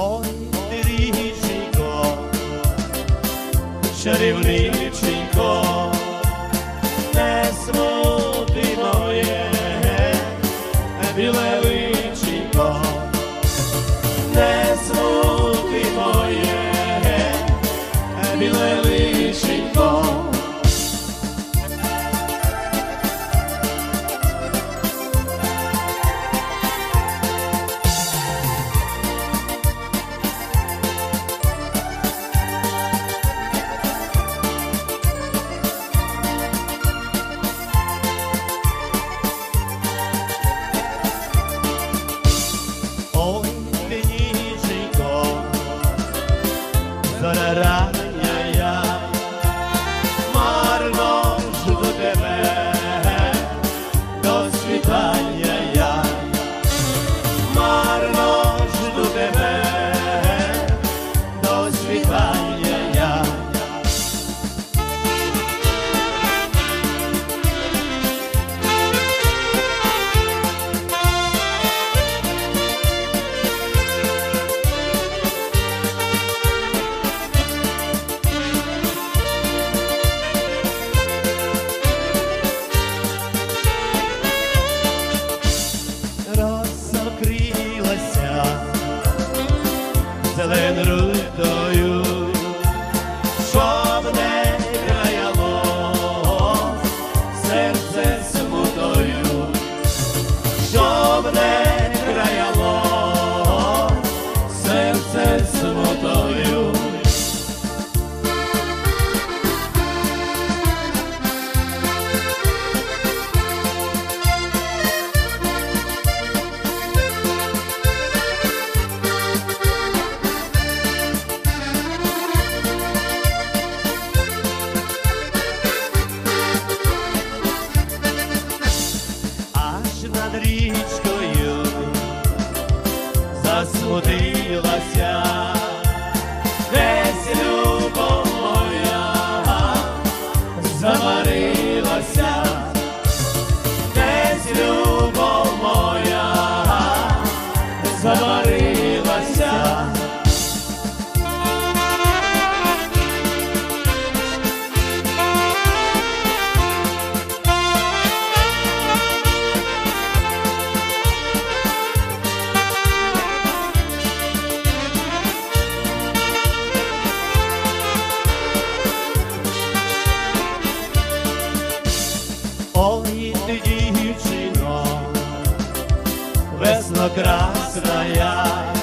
Oi, triste cor, chorei Зелений рух. красно-красная.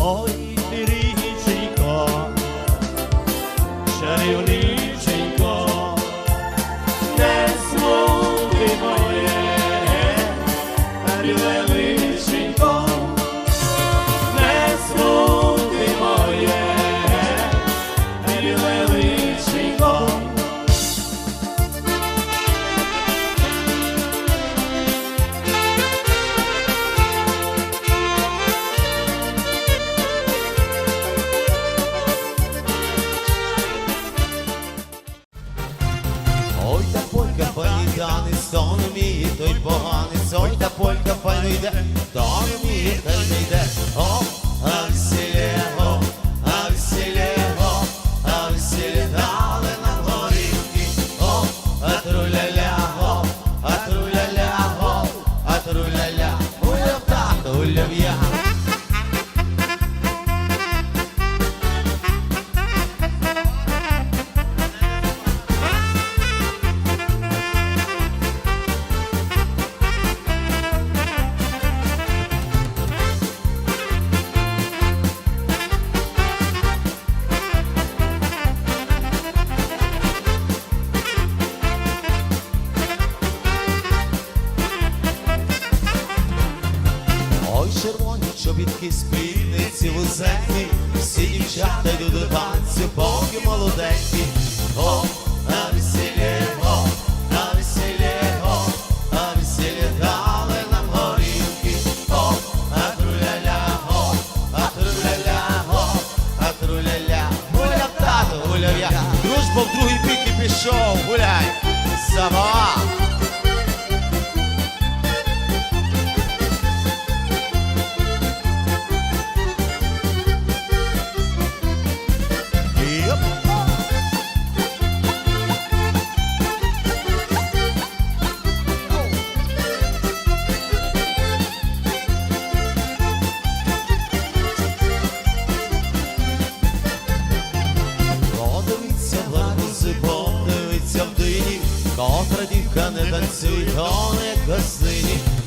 Hoy. вміє, той поганий, ой, та полька файно йде, то вміє, та й не йде. червоні чобітки, спідниці вузенькі, всі дівчата люди танці, танцю, поки молоденькі. не танцюй, то не косині.